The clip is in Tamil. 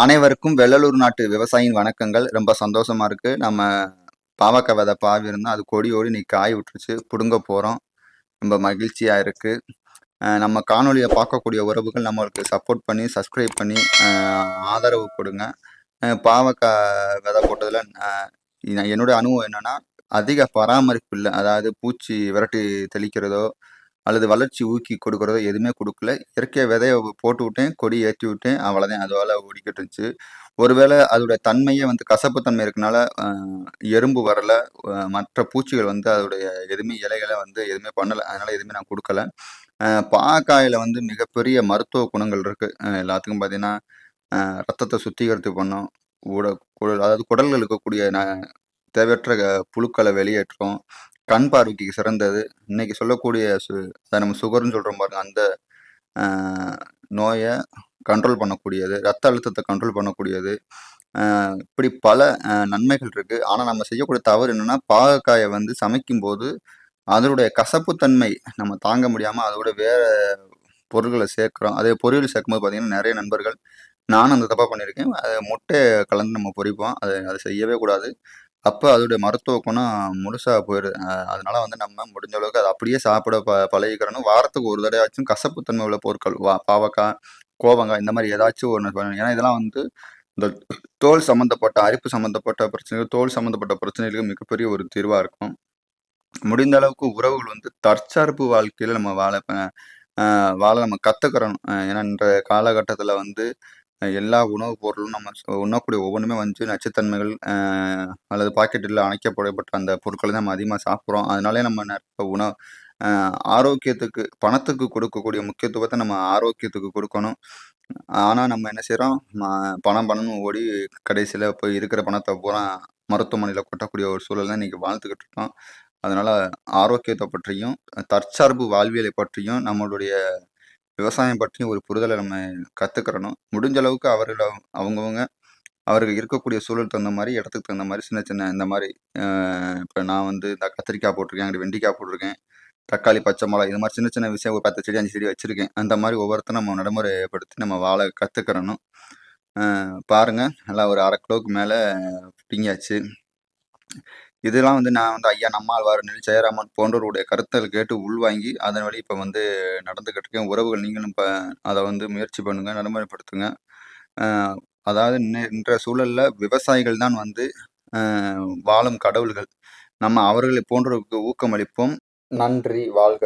அனைவருக்கும் வெள்ளலூர் நாட்டு விவசாயியின் வணக்கங்கள். ரொம்ப சந்தோஷமா இருக்கு. நம்ம பாவக்காய் விதை பாவி இருந்தால் அது கொடி ஓடி நீ காய் விட்டுருச்சு. பிடுங்க போகிறோம் ரொம்ப மகிழ்ச்சியாக இருக்கு. நம்ம காணொலியை பார்க்கக்கூடிய உறவுகள் நம்மளுக்கு சப்போர்ட் பண்ணி சப்ஸ்கிரைப் பண்ணி ஆதரவு கொடுங்க. பாவக்க பாவக்காய் விதை போட்டதில் என்னுடைய அனுபவம் என்னன்னா அதிக பராமரிப்பு இல்லை. அதாவது பூச்சி விரட்டி தெளிக்கிறதோ அல்லது வளர்ச்சி ஊக்கி கொடுக்குறதோ எதுவுமே கொடுக்கல. இயற்கை விதைய போட்டு விட்டேன் கொடி ஏற்றி விட்டேன் அவ்வளோதான் அதுவால் ஓடிக்கிட்டு இருந்துச்சு. ஒருவேளை அதோட தன்மையே வந்து கசப்பு தன்மை இருக்கனால எறும்பு வரல. மற்ற பூச்சிகள் வந்து அதோடைய எதுவுமே இலைகளை வந்து எதுவுமே பண்ணலை. அதனால எதுவுமே நான் கொடுக்கல. பாக்காயில் வந்து மிகப்பெரிய மருத்துவ குணங்கள் இருக்குது எல்லாத்துக்கும் பார்த்தீங்கன்னா ரத்தத்தை சுத்திகரித்து பண்ணோம். உட குடல் அதாவது குடல்கள் இருக்கக்கூடிய தேவையற்ற புழுக்களை வெளியேற்றும். கண் பார்வைக்கு சிறந்தது. இன்னைக்கு சொல்லக்கூடிய சு அதை நம்ம சுகர்னு சொல்கிறோம் பாருங்க அந்த நோயை கண்ட்ரோல் பண்ணக்கூடியது ரத்த அழுத்தத்தை கண்ட்ரோல் பண்ணக்கூடியது. இப்படி பல நன்மைகள் இருக்கு. ஆனால் நம்ம செய்யக்கூடிய தவறு என்னன்னா பாகக்காயை வந்து சமைக்கும்போது அதனுடைய கசப்புத்தன்மை நம்ம தாங்க முடியாமல் அதோட வேற பொருட்களை சேர்க்குறோம். அதே பொரியல் சேர்க்கும்போது பார்த்தீங்கன்னா நிறைய நண்பர்கள் நானும் அந்த தப்பாக பண்ணியிருக்கேன். அதை முட்டையை கலந்து நம்ம பொரிப்போம். அதை அதை செய்யவே கூடாது. அப்போ அதோடைய மருத்துவ குணம் முழுசாக போயிடுது அதனால வந்து நம்ம முடிஞ்ச அளவுக்கு அதை அப்படியே சாப்பிட ப பழகிக்கிறணும். வாரத்துக்கு ஒரு தடவையாச்சும் கசப்புத்தன்மை உள்ள பொருட்கள் வா பாவக்காய் கோவங்காய் இந்த மாதிரி ஏதாச்சும் ஒன்று ஏன்னா இதெல்லாம் வந்து இந்த தோல் சம்மந்தப்பட்ட அரிப்பு சம்மந்தப்பட்ட பிரச்சனைகள் தோல் சம்மந்தப்பட்ட பிரச்சனைகளுக்கு மிகப்பெரிய ஒரு தீர்வாக இருக்கும். முடிந்த அளவுக்கு உறவுகள் வந்து தற்சார்பு வாழ்க்கையில் நம்ம வாழ வாழ நம்ம கற்றுக்கிறோம் ஏன்னா இன்றைய காலகட்டத்தில் வந்து எல்லா உணவுப் பொருளும் நம்ம உண்ணக்கூடிய ஒவ்வொன்றுமே வந்து நச்சுத்தன்மைகள் அல்லது பாக்கெட்டில் அணைக்கப்படப்பட்ட அந்த பொருட்களை தான் நம்ம அதிகமாக சாப்பிட்றோம். அதனாலே நம்ம நிறைய உணவு ஆரோக்கியத்துக்கு பணத்துக்கு கொடுக்கக்கூடிய முக்கியத்துவத்தை நம்ம ஆரோக்கியத்துக்கு கொடுக்கணும். ஆனால் நம்ம என்ன செய்கிறோம் பணம் பணம்னு ஓடி கடைசியில் போய் இருக்கிற பணத்தை பூரா மருத்துவமனையில் கொட்டக்கூடிய ஒரு சூழல் தான் வாழ்ந்துக்கிட்டு இருக்கோம். அதனால் ஆரோக்கியத்தை பற்றியும் தற்சார்பு வாழ்வியலை பற்றியும் நம்மளுடைய விவசாயம் பற்றி ஒரு புரிதலை நம்ம கற்றுக்கிறணும் முடிஞ்ச அளவுக்கு அவர்கள் அவங்கவுங்க அவருக்கு இருக்கக்கூடிய சூழல் தகுந்த மாதிரி இடத்துக்கு தகுந்த மாதிரி சின்ன சின்ன இந்த மாதிரி இப்போ நான் வந்து இந்த கத்திரிக்காய் போட்டிருக்கேன் அங்கே வெண்டிக்காய் போட்டிருக்கேன் தக்காளி பச்சை மிளகா இது மாதிரி சின்ன சின்ன விஷயம் ஒரு பத்து செடி அஞ்சு செடி வச்சுருக்கேன். அந்த மாதிரி ஒவ்வொருத்தரும் நம்ம நடைமுறைப்படுத்தி நம்ம வாழ கற்றுக்கிறணும் பாருங்கள் நல்லா ஒரு அரை கிலோவுக்கு மேலே பிடிங்கியாச்சு. இதெல்லாம் வந்து நான் வந்து ஐயா நம்மாழ்வார் நெல் ஜெயராமன் போன்றவருடைய கருத்துகள் கேட்டு உள்வாங்கி அதன் வழி இப்போ வந்து நடந்துக்கிட்டு இருக்கேன் உறவுகள் நீங்களும் இப்போ அதை வந்து முயற்சி பண்ணுங்க நடைமுறைப்படுத்துங்க. அதாவது இன்ற சூழலில் விவசாயிகள் தான் வந்து வாழும் கடவுள்கள். நம்ம அவர்களை போன்றவருக்கு ஊக்கமளிப்போம். நன்றி வாழ்க.